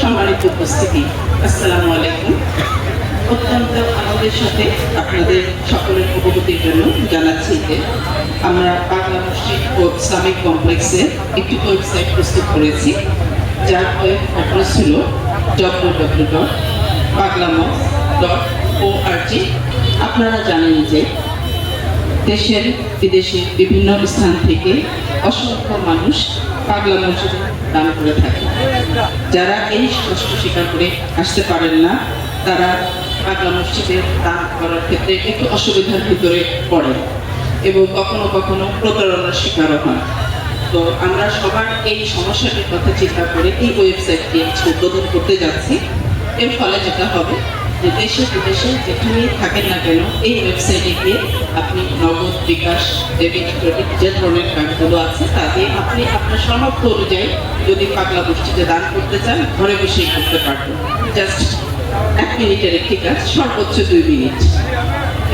সম্মানিত উপস্থিতি, আসসালামু আলাইকুম। অত্যন্ত সাথে আপনাদের সকলের জন্য যে আমরা ও একটি ওয়েবসাইট প্রস্তুত করেছি, যার ওয়েব ডট ও আপনারা জানেন যে দেশের বিদেশের বিভিন্ন স্থান থেকে অসংখ্য মানুষ পাগলা মসজিদে দান করে থাকে। যারা এই কষ্ট স্বীকার করে আসতে পারেন না, তারা পাগলা মসজিদে দান করার ক্ষেত্রে একটু অসুবিধার ভিতরে পড়ে এবং কখনো কখনো প্রতারণার শিকারও হন। তো আমরা সবার এই সমস্যাটির কথা চিন্তা করে এই ওয়েবসাইটটি উদ্বোধন করতে যাচ্ছি। এর ফলে যেটা হবে দেশে বিদেশে যেখানেই থাকেন না কেন, এই ওয়েবসাইটে গিয়ে আপনি নগদ বিকাশ ডেবিট ক্রেডিট যে ধরনের কার্ডগুলো আছে, তা দিয়ে আপনি আপনার সামর্থ্য অনুযায়ী যদি পাগলা গোষ্ঠীতে দান করতে চান, ঘরে বসেই করতে পারবেন। জাস্ট এক মিনিটের একটি কাজ, সর্বোচ্চ দুই মিনিট।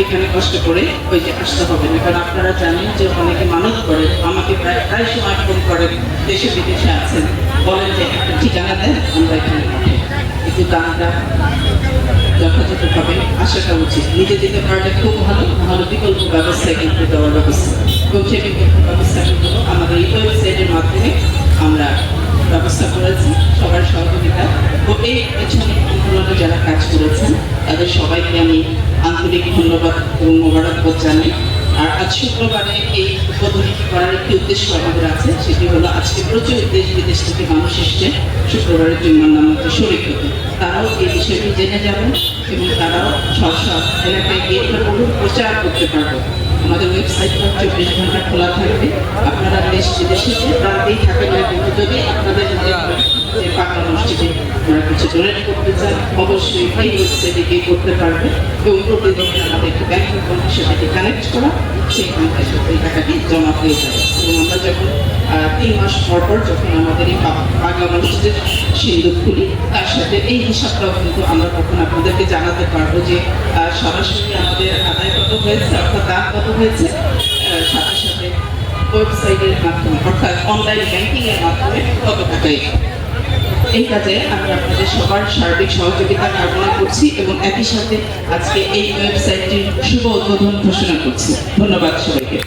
এখানে কষ্ট করে ওই যে আসতে হবে না, কারণ আপনারা জানেন যে অনেকে মানত করেন, আমাকে প্রায় প্রায় সময় ফোন করেন, দেশে বিদেশে আছেন, বলেন যে একটা ঠিকানা দেন, আমরা এখানে পাঠাই। কিন্তু দামটা আসাটা উচিত নিজে যেতে পারলে খুব ভালো ভালো বিকল্প ব্যবস্থা কিন্তু দেওয়ার ব্যবস্থা এবং সেই বিকল্প কিন্তু আমাদের এই ওয়েবসাইটের মাধ্যমে আমরা ব্যবস্থা করেছি, সবার সহযোগিতা। ও এই পেছনে আন্দোলনে যারা কাজ করেছেন, তাদের সবাইকে আমি আন্তরিক ধন্যবাদ এবং মোবারকবাদ জানাই। আর আজ শুক্রবারে এই করার একটি উদ্দেশ্য আমাদের আছে, সেটি হলো আজকে প্রচুর দেশ বিদেশ থেকে মানুষ এসছে শুক্রবারের জুম্মার নামাজে শরীর হতে তারাও এই বিষয়টি জেনে যাবেন এবং তারাও সব সব এলাকায় গিয়ে বহু প্রচার করতে পারবে। আমাদের ওয়েবসাইটটা চব্বিশ ঘণ্টা খোলা থাকবে। আপনারা দেশ বিদেশে প্রান্তেই থাকেন যদি আপনাদের যে পাকা মসজিদে আপনারা কিছু ডোনেট অবশ্যই এই ওয়েবসাইটে করতে পারবে এবং প্রতিদিন আমাদের একটি ব্যাংক অ্যাকাউন্টের সাথে কানেক্ট করা সেই ব্যাংকের সাথে টাকাটি জমা হয়ে যাবে এবং আমরা যখন তিন মাস পর পর যখন আমাদের এই পাগলা মসজিদের সিন্ধু খুলি, তার সাথে এই হিসাবটাও কিন্তু আমরা তখন আপনাদেরকে জানাতে পারব যে সরাসরি আমাদের আদায় কত হয়েছে, অর্থাৎ দাম কত হয়েছে সাথে সাথে ওয়েবসাইটের মাধ্যমে, অর্থাৎ অনলাইন ব্যাংকিং এর মাধ্যমে কত টাকা। এই কাজে আমি আপনাদের সবার সার্বিক সহযোগিতা কামনা করছি এবং একই সাথে আজকে এই ওয়েবসাইটটির শুভ উদ্বোধন ঘোষণা করছি। ধন্যবাদ সবাইকে।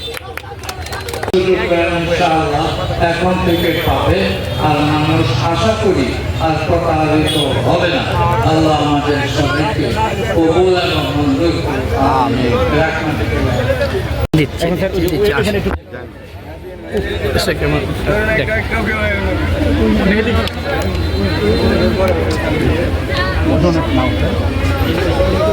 এখন থেকে পাবে। আর মানুষ আশা করি আর প্রতারিত হবে না। আল্লাহ আমাদের সবাইকে কবুল এবং মঞ্জুর রাহমাতুল্লাহ দিচ্ছি